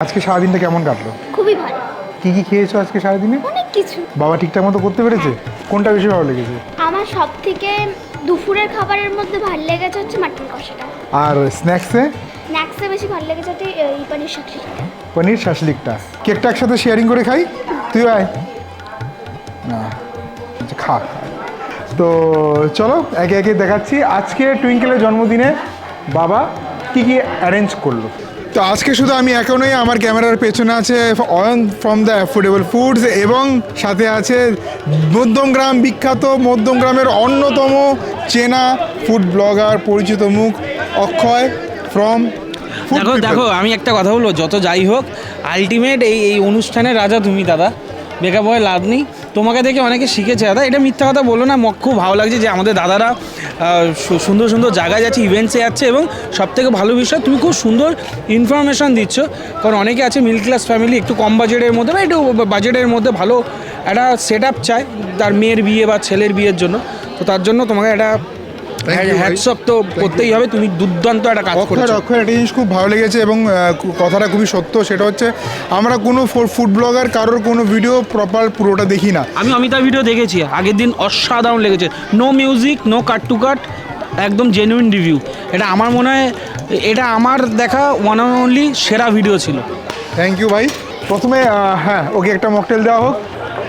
আজকে সারাদিনটা কেমন কাটলো? খুবই ভালো। কি কি খেয়েছো আজকে সারাদিনে? অনেক কিছু। বাবা ঠিকঠাক মতো করতে পেরেছে? কোনটা বেশি ভালো লেগেছে? আমার সব থেকে দুপুরের খাবারের মধ্যে ভালো লেগেছে হচ্ছে মাটন কষাটা। আর স্ন্যাক্সে? স্ন্যাক্সে বেশি ভালো লেগেছে হচ্ছে এই পানির শাকসিটা পনির শাসলিকটা কেকটা একসাথে শেয়ারিং করে খাই? তুই আয়। না আচ্ছা, খা। খা। তো চলো একে একে দেখাচ্ছি। আজকে টুইঙ্কেলের জন্মদিনে বাবা কি কি অ্যারেঞ্জ করল? তো আজকে শুধু আমি এখনই আমার ক্যামেরার পেছনে আছে Ayan from the affordable foods এবং সাথে আছে মধ্যমগ্রাম বিখ্যাত মধ্যমগ্রামের অন্যতম চেনা ফুড ব্লগার পরিচিত মুখ অক্ষয় ফ্রম দেখো দেখো আমি একটা কথা বলব যত যাই হোক আলটিমেট এই এই অনুষ্ঠানের রাজা তুমি দাদা। বেকার বয় লাভ নেই তোমাকে দেখে অনেকে শিখেছে, দাদা, এটা মিথ্যা কথা বলো না খুব ভালো লাগছে যে আমাদের দাদারা সুন্দর সুন্দর জায়গায় যাচ্ছে ইভেন্টসে যাচ্ছে এবং সব থেকে ভালো বিষয়, তুমি খুব সুন্দর ইনফরমেশান দিচ্ছ। কারণ অনেকে আছে মিডল ক্লাস ফ্যামিলি একটু কম বাজেটের মধ্যে বা একটু বাজেটের মধ্যে ভালো একটা সেট আপ চায়, তার মেয়ের বিয়ে বা ছেলের বিয়ের জন্য। তো তার জন্য তোমাকে একটা You, ভাই। তো করতেই হবে। তুমি দুর্দান্ত একটা কাজ করেছ। অক্ষয় একটা জিনিস খুব ভালো লেগেছে এবং কথাটা খুবই সত্য সেটা হচ্ছে আমরা কোনো ফুড ব্লগার কারোর কোনো ভিডিও প্রপার পুরোটা দেখি না। আমি অমিতাভ ভিডিও দেখেছি আগের দিন অসাধারণ লেগেছে। No music no cut to cut একদম জেনুইন রিভিউ এটা আমার মনে হয় এটা আমার দেখা ওয়ান অ্যান্ড অনলি সেরা ভিডিও ছিল। থ্যাংক ইউ ভাই। প্রথমে হ্যাঁ ওকে একটা মকটেল দেওয়া হোক।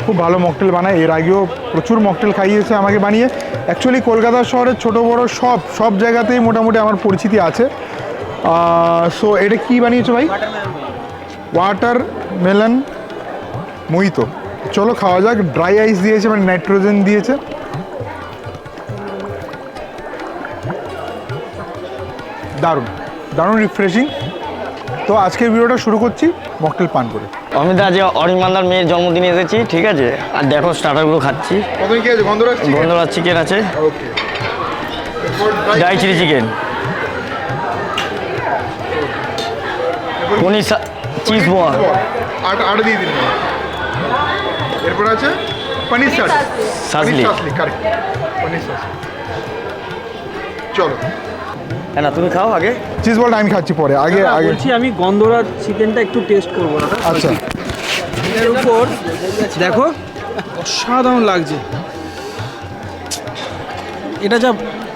খুব ভালো মকটেল বানায়। এর আগেও প্রচুর মকটেল খাইয়েছে আমাকে বানিয়ে। অ্যাকচুয়ালি কলকাতা শহরের ছোট, বড় সব সব জায়গাতেই মোটামুটি আমার পরিচিতি আছে। সো এটা কি বানিয়েছো ভাই? ওয়াটার মেলন মুইতো চলো, খাওয়া যাক। ড্রাই আইস দিয়েছে মানে নাইট্রোজেন দিয়েছে। দারুণ। দারুণ রিফ্রেশিং তো আজকের ভিডিওটা শুরু করছি মকটেল পান করে। আমি তো আজ অরিমান্দার মেয়ের জন্মদিনে এসেছি ঠিক আছে? আর দেখো স্টার্টারগুলো খাচ্ছি। প্রথমে কি আছে? গন্ধরাজ গন্ধরাজ চিকেন আছে dry chilli chicken paneer cheese ball আট আট দিয়ে দিন। এরপর আছে পনির শাক সাজলি সাসলি। কারেক্ট পনির সাসলি। চলো। হ্যাঁ না তুমি খাও আগে। চিজ বলটা আমি খাচ্ছি পরে। আগে আগে। বলছি আমি গন্ধরাজ চিকেনটা একটু টেস্ট করব আচ্ছা। এর উপর দেখো অসাধারণ লাগছে। এটা যা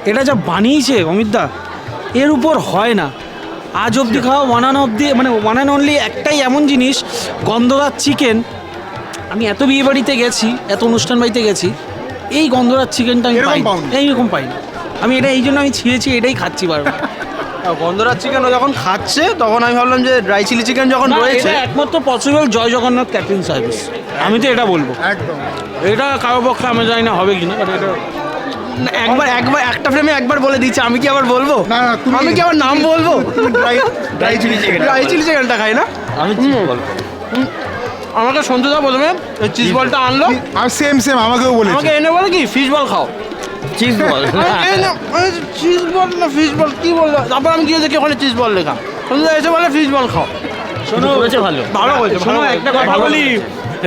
এটা যা বানিয়েছে অমিতদা এর উপর হয় না। আজ অবধি খাওয়া ওয়ান অ্যান্ড অবধি মানে ওয়ান অ্যান্ড অনলি একটাই এমন জিনিস গন্ধরাজ চিকেন। আমি এত বিয়ে বাড়িতে গেছি এত অনুষ্ঠান বাড়িতে গেছি এই গন্ধরাজ চিকেনটা আমি পাই? এইরকম পাই না আমি এটা এই জন্য আমি ছিঁড়েছি এটাই খাচ্ছি বারবার। গন্ধরাজ চিকেন ও যখন খাচ্ছে তখন আমি ভাবলাম যে ড্রাই চিলি চিকেন যখন রয়েছে একমাত্র possible Joy Jagannath catering service আমি তো এটা বলব। একদম। এটা কারও পক্ষে আমি জানি না হবে কিনা বাট এটা না, একবার একবার একটা ফ্রেমে একবার বলে দিচ্ছে আমি কি আবার বলব? না, না, আমি কি আবার নাম বলব? Dry dry chilli chicken dry chilli চিকেনটা খাই না? আমি চিজ বল। আমাকে সঞ্জুদা প্রথমে চিজ বলটা আনলো। আর সেম সেম আমাকেও বলেছে। আমাকে এনে বলে কি ফিশ বল খাও। চিজ বল চিজ বল না ফিশ বল কি তারপর আমি গিয়ে দেখি ওখানে চিজ বল লেখা। এসে বলে ফিশ বল খাও। শোনো করেছে ভালো। ভালো বলছে শোনো একটা কথা বলি।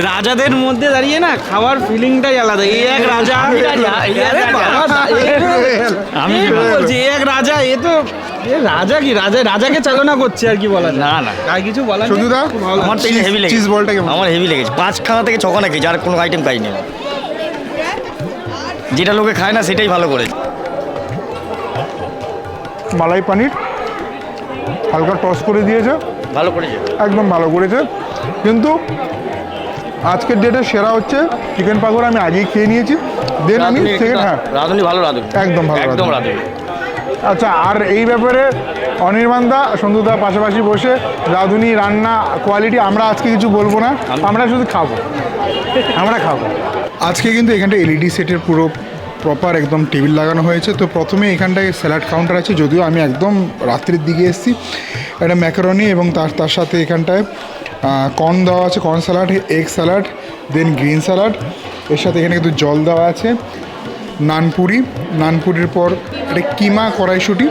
রাজাদের মধ্যে দাঁড়িয়ে না খাওয়ার ফিলিংটাই আলাদা। এই এক রাজা আমি? বলছি, এক রাজা এ তো রাজা কি? রাজা রাজাকে চালনা করছে আর কি বলা না না। আর কিছু বলার শুধু? আমার তো হেভি লেগেছে। চিজ বলটা আমার হেভি লেগেছে। পাঁচ খানা থেকে ছখানা খেয়েছি আর কোনো আইটেম খাইনি। যেটা লোকে খায় না সেটাই ভালো করে। মালাই পানির হালকা টস করে দিয়েছে। ভালো করেছে। একদম ভালো করেছে। কিন্তু আজকের ডেটে সেরা হচ্ছে চিকেন পাকোড়া আমি আগেই খেয়ে নিয়েছি। দেন আমি সেকেন্ড হ্যাঁ। রাঁধুনি ভালো রাঁধুনি। একদম ভালো একদম রাঁধুনি। আচ্ছা আর এই ব্যাপারে অনির্বাণদা সন্ধ্যুদা পাশাপাশি বসে রাঁধুনি, রান্না কোয়ালিটি আমরা আজকে কিছু বলব না, আমরা শুধু খাব। আমরা খাব। আজকে কিন্তু এখানটা এলইডি সেটের পুরো প্রপার একদম টেবিল লাগানো হয়েছে। তো প্রথমে এখানটায় স্যালাড কাউন্টার আছে, যদিও আমি একদম রাত্রির দিকে এসেছি। একটা ম্যাকারনি এবং তার তার সাথে এখানটায় কর্ন দেওয়া আছে corn salad egg salad then green salad এর সাথে এখানে কিন্তু জল দেওয়া আছে। নানপুরি। নানপুরির পর একটা কিমা কড়াইশুটি,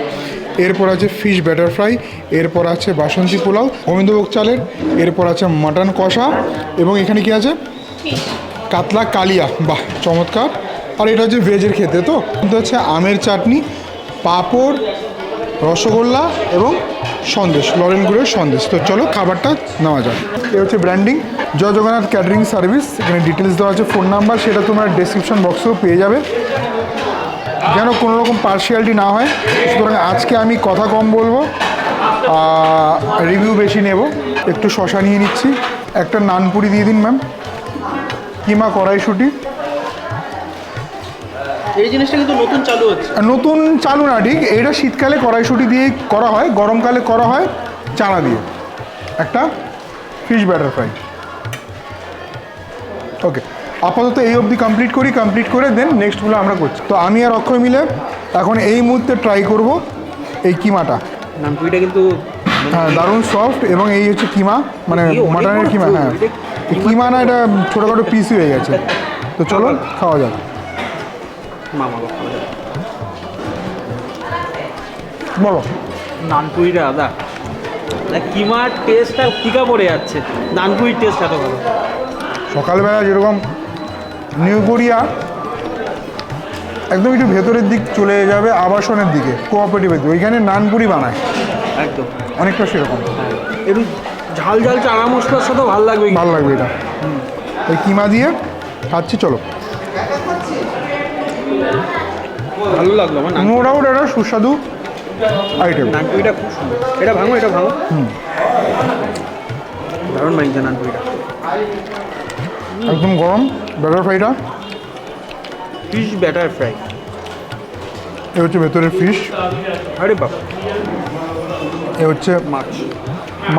এরপর আছে ফিশ ব্যাটার ফ্রাই এরপর আছে বাসন্তী পোলাও, গোবিন্দভোগ চালের, এরপর আছে মাটন কষা, এবং এখানে কি আছে? কাতলা কালিয়া, বাহ, চমৎকার। আর এটা হচ্ছে ভেজের খেতে তো? হচ্ছে আমের চাটনি, পাঁপড়, রসগোল্লা এবং সন্দেশ, লরেন গুড়ের সন্দেশ। তো চলো খাবারটা নেওয়া যাক। এ হচ্ছে branding Joy Jagannath catering service এখানে ডিটেলস দেওয়া আছে ফোন নাম্বার সেটা তোমরা ডেসক্রিপশন বক্সেও পেয়ে যাবে। যেন কোনো রকম পার্সিয়ালিটি না হয়, সুতরাং আজকে আমি কথা কম বলব রিভিউ বেশি নেব। একটু শশা নিয়ে নিচ্ছি। একটা নানপুরি দিয়ে দিন ম্যাম কিমা কড়াইশুটি। এই জিনিসটা কিন্তু নতুন চালু হচ্ছে। নতুন চালু না ঠিক? এটা শীতকালে কড়াইশুটি দিয়ে করা হয় গরমকালে করা হয় চানা দিয়ে। একটা ফিশ ব্যাটার ফ্রাই ওকে আপাতত এই অবধি কমপ্লিট করি কমপ্লিট করে দেন নেক্সটগুলো আমরা করছি। তো আমি আর অক্ষয় মিলে এখন এই মুহূর্তে ট্রাই করব এই কিমাটা। নামপুরিটা কিন্তু হ্যাঁ দারুণ সফট এবং এই হচ্ছে কিমা মানে মাটনের কিমা হ্যাঁ। কিমা না এটা ছোটোখাটো পিস হয়ে গেছে। তো চলো। খাওয়া যাক। মামা বলো। নানপুরিটা আদা। কিমার টেস্টটা ফিকা পড়ে যাচ্ছে। নানপুরির টেস্ট এত ভালো। সকালবেলা যেরকম নিউ একদম একটু ভেতরের দিক চলে যাবে আবাসনের দিকে কোঅপারেটিভের দিকে। ওইখানে নানপুরি বানায়। একদম। অনেকটা সেরকম। একটু ঝাল ঝাল চানা মশলার সাথে ভালো লাগবে। ভালো লাগবে এটা। ওই কিমা দিয়ে খাচ্ছি চলো। ভালো লাগল আমার নো ডাউট এটা সুস্বাদু আইটেম নানপুরিটা খুব সুন্দর। এটা ভাঙো এটা ভাঙো। দারুণ মাইছে নানপুরিটা একদম গরম ব্যাটার ফ্রাইটা ফিশ ব্যাটার ফ্রাই এ হচ্ছে ভেতরের ফিশ আরে বাবা এ হচ্ছে মাছ।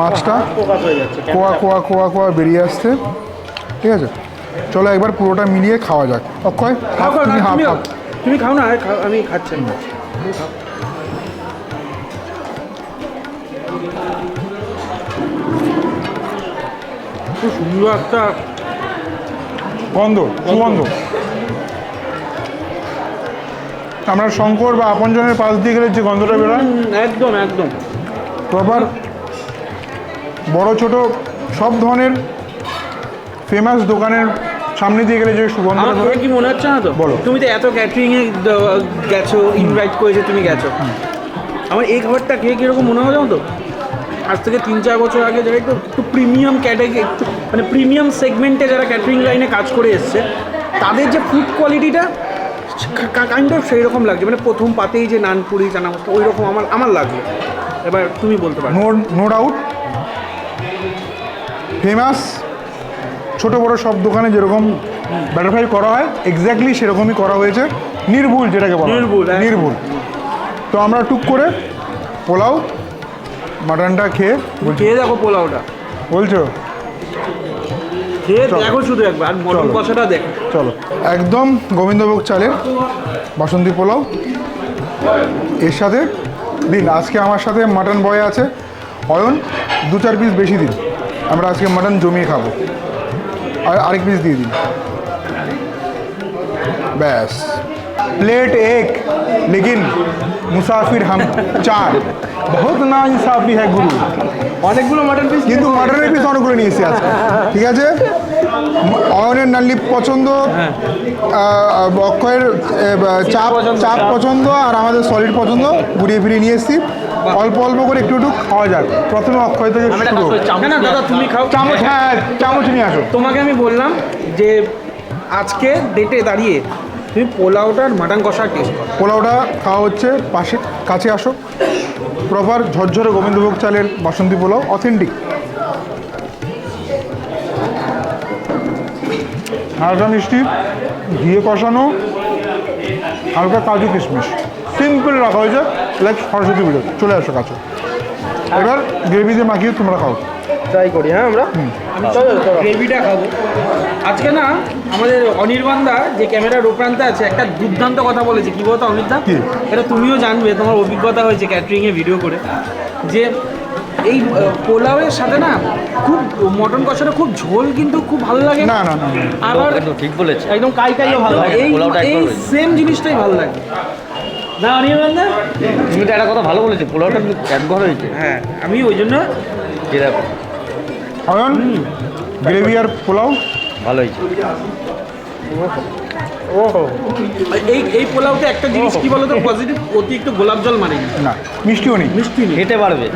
মাছটা। কোয়া কোয়া কোয়া কোয়া বেরিয়ে আসছে। ঠিক আছে? চলো একবার পুরোটা মিলিয়ে খাওয়া যাক। অক্ষয় খাও তুমি হাফ হাফ। তুমি খাও না আমি খাচ্ছি। না খুব সুন্দর একটা গন্ধ সুগন্ধ। আমরা শঙ্কর বা আপনজনের পাশ দিয়ে গেলে যে গন্ধটা বেরোয়? একদম একদম। প্রপার বড় ছোট সব ধরনের ফেমাস দোকানের সামনে দিয়ে গেলে যে সুগন্ধটা আমার কি মনে হচ্ছে না তো? বলো। তুমি তো এত ক্যাটারিং এ গেছো ইনভাইট করেছে তুমি গেছো। আমার এই খাবারটা খেয়ে কীরকম মনে হয় জানো তো? আজ থেকে তিন চার বছর আগে যারা একটু একটু প্রিমিয়াম ক্যাটাগরি একটু মানে প্রিমিয়াম সেগমেন্টে যারা ক্যাটারিং লাইনে কাজ করে এসছে তাদের যে ফুড কোয়ালিটিটা কাইন্ড অফ সেই রকম লাগছে। মানে প্রথম পাতেই যে নানপুরি চানা মশলা ওই রকম আমার আমার লাগল। এবার তুমি বলতে পারো। নো নো ডাউট ফেমাস ছোট বড় সব দোকানে যেরকম ব্যাটার ফ্রাই করা হয় এক্স্যাক্টলি সেরকমই করা হয়েছে। নির্ভুল যেটাকে বলা। নির্ভুল, নির্ভুল। তো আমরা টুক করে পোলাও মাটনটা খেয়ে খেয়ে দেখো পোলাওটা। বলছো? খেয়ে চলো। দেখো শুধু একবার আর মটন কষাটা দেখো। চলো। একদম গোবিন্দভোগ চালের বাসন্তী পোলাও। এর সাথে দিন আজকে আমার সাথে মাটন বয় আছে অয়ন দু চার পিস বেশি দিন। আমরা আজকে মাটন জমিয়ে খাব। আর আরেক পিস দিয়ে দিন ব্যাস प्लेट एक लेकिन मुसाफिर हम चार বহুত না ইনসাফি হ্যাঁ গুরু। অনেকগুলো মটন পিস কিন্তু মাটনের পিস অনেকগুলো নিয়েছি আজকে। ঠিক আছে? অয়নের নাল্লি পছন্দ হ্যাঁ। অক্ষয়ের চাপ চাপ পছন্দ আর আমাদের সলিড পছন্দ। ঘুরিয়ে ফিরিয়ে নিয়ে এসেছি। অল্প অল্প করে একটু একটু খাওয়া যাক। প্রথমে অক্ষয় থেকে শুরু। না দাদা তুমি খাও। চামচ হ্যাঁ, হ্যাঁ চামচ নিয়ে আসো। তোমাকে আমি বললাম যে আজকে ডেটে দাঁড়িয়ে তুমি পোলাওটার মাটন কষা টেস্ট পোলাওটা খাওয়া হচ্ছে পাশে কাছে আসো। প্রপার ঝরঝরে গোবিন্দভোগ চালের বাসন্তী পোলাও অথেন্টিক হালকা মিষ্টি, ঘিয়ে কষানো, হালকা কাজু কিশমিশ। সিম্পল রাখা হয়েছে লাইক সরস্বতী পুজো চলে আসো কাছে। এবার গ্রেভি দিয়ে মাখিয়ে তোমরা খাও। ট্রাই করি হ্যাঁ আমরা? আমি গ্রেভিটা খাব। আজকে না আমাদের অনির্বাণদা যে ক্যামেরার উপরান্তে আছে একটা দুর্দান্ত কথা বলেছে। কি বলতো অনির্দা এটা তুমিও জানবে তোমার অভিজ্ঞতা হয়েছে ক্যাটারিংয়ে ভিডিও করে। যে এই পোলাওয়ের সাথে না খুব মটন কষাটা খুব ঝোল কিন্তু খুব ভালো লাগে। না, না। আবার ঠিক বলেছে। একদম কাই কাইও ভালো লাগে। এই পোলাওটা এই সেম জিনিসটাই ভালো লাগে। না অনির্বাণদা? তুমি তো একটা কথা ভালো বলেছ পোলাওটা একঘর হয়েছে। হ্যাঁ আমি ওই জন্য যেরকম। অয়ন গ্রেভি আর পোলাও। ভালো হয়েছে ওহো এই এই পোলাওতে একটা জিনিস কি বলতো? পজিটিভ অতিরিক্ত গোলাপ জল মানে না মিষ্টিও নেই। মিষ্টি নেই। খেতে পারবে।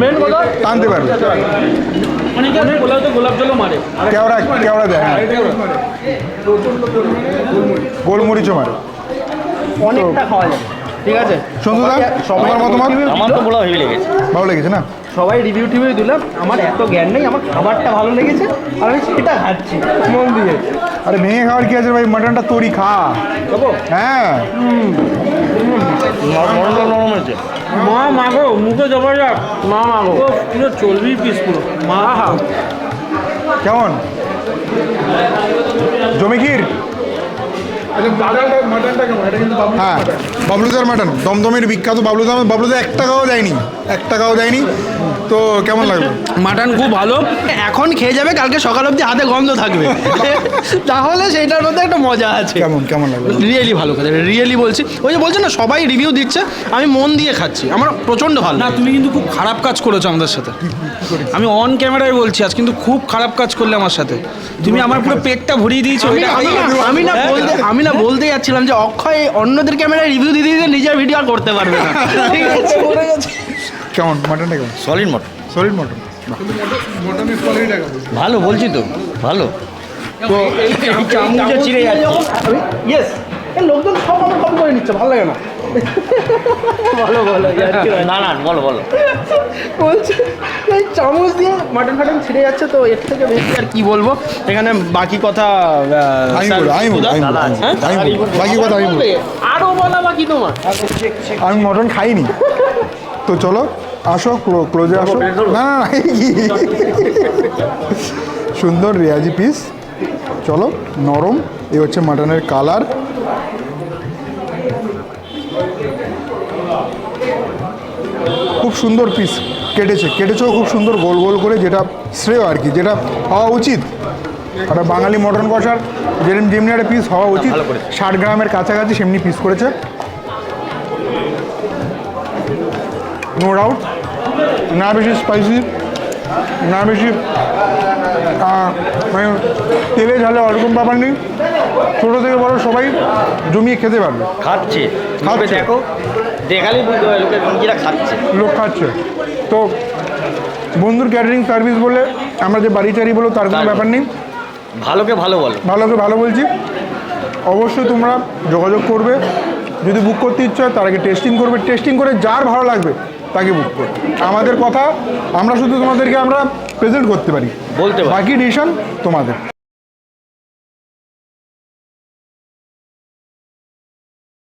মেন কথা টানতে পারবে। অনেকে আছে পোলাওতে গোলাপ জলও মারে। কেওড়া কেওড়া দেয় হ্যাঁ। গোলমরিচও মারে। অনেকটা খাওয়া যাবে। ঠিক আছে? সন্তুদা মতামত? আমার তো হেভি লেগেছে। ভালো লেগেছে না? সবাই রিভিউ টিভিউ দিলাম। আমার এত জ্ঞান নেই আমার খাবারটা ভালো লেগেছে আর আমি সেটা খাচ্ছি। মন দিয়ে। আরে ভেঙে খাওয়ার কি আছে ভাই? মাটনটা তোরই খা। হ্যাঁ। নরম নরম নরম হয়েছে। মা মাগো মুখে জবা যাক। মা মাগো। পুরো চর্বি পিস পুরো। মা। কেমন? জমিখির হ্যাঁ বাবলুদার মাটন দমদমের বিখ্যাত বাবলুদা বাবলুদা এক টাকাও দেয়নি এক টাকাও দেয়নি। তো কেমন লাগবে মাটন খুব ভালো। এখন খেয়ে যাবে কালকে সকাল অবধি হাতে গন্ধ থাকবে। তাহলে সেইটার মধ্যে একটা মজা আছে। কেমন কেমন লাগবে রিয়েলি ভালো কাজ রিয়েলি বলছি। ওই যে বলছে না সবাই রিভিউ দিচ্ছে আমি মন দিয়ে খাচ্ছি। আমার প্রচণ্ড ভালো না তুমি কিন্তু খুব খারাপ কাজ করেছ আমাদের সাথে। আমি অন ক্যামেরায় বলছি আজ কিন্তু খুব খারাপ কাজ করলে আমার সাথে। তুমি আমার পুরো পেটটা ভরিয়ে দিয়েছ আমি না- আমি না বলতে আমি না বলতে যাচ্ছিলাম যে অক্ষয় অন্যদের ক্যামেরায় রিভিউ দিতে দিতে নিজের ভিডিও আর করতে পারবে না। ঠিক আছে। কেমন মাটনটা কেমন? সলিড মটন সলিড মটন ভালো বলছি তো ভালো। তো চামচে চিড়ে যাচ্ছে। ইয়েস লোকজন সব আমার কপি করে নিচ্ছে ভালো লাগে না। ভালো ভালো না না বলো বলো। বলছে এই চামচ দিয়ে মাটন ফাটন ছিঁড়ে যাচ্ছে তো এর থেকে বেশি আর কি বলব? এখানে বাকি কথা আহ, আমি স্যার, বলব আমি বলব আমি বলব, দাদা? আমি বলব বাকি কথা আমি বলব। আরও বলা বাকি তোমার। আমি মটন খাইনি। তো চলো আসো ক্লোজে আসো। না না সুন্দর রেয়াজি পিস চলো নরম এই হচ্ছে মাটনের কালার খুব সুন্দর পিস কেটেছে কেটেছেও খুব সুন্দর গোল গোল করে যেটা শ্রেয় আর কি যেটা হওয়া উচিত। একটা বাঙালি মটন কষার যেরকম যেমনি একটা পিস হওয়া উচিত ষাট গ্রামের কাছাকাছি সেমনি পিস করেছে। নো ডাউট না বেশি স্পাইসি না বেশি মানে তেলে ঝালে ওরকম ব্যাপার নেই। ছোটো থেকে বড় সবাই জমিয়ে খেতে পারবে। খাচ্ছে। খাচ্ছে। দেখো দেখালেই বুঝতে পারবে লোকের রুগীরা খাচ্ছে। লোক খাচ্ছে। তো বন্ধুর ক্যাটারিং সার্ভিস বলে আমরা যে বাড়ি চারি বলো তার কোনো ব্যাপার নেই। ভালোকে ভালো বলো। ভালোকে ভালো বলছি। অবশ্যই তোমরা যোগাযোগ করবে। যদি বুক করতে ইচ্ছে হয় তার আগে টেস্টিং করবে। টেস্টিং করে যার ভালো লাগবে তাকে বুক করো। আমাদের কথা আমরা শুধু তোমাদেরকে আমরা প্রেজেন্ট করতে পারি। বলতে। বাকি ডিসিশন তোমাদের।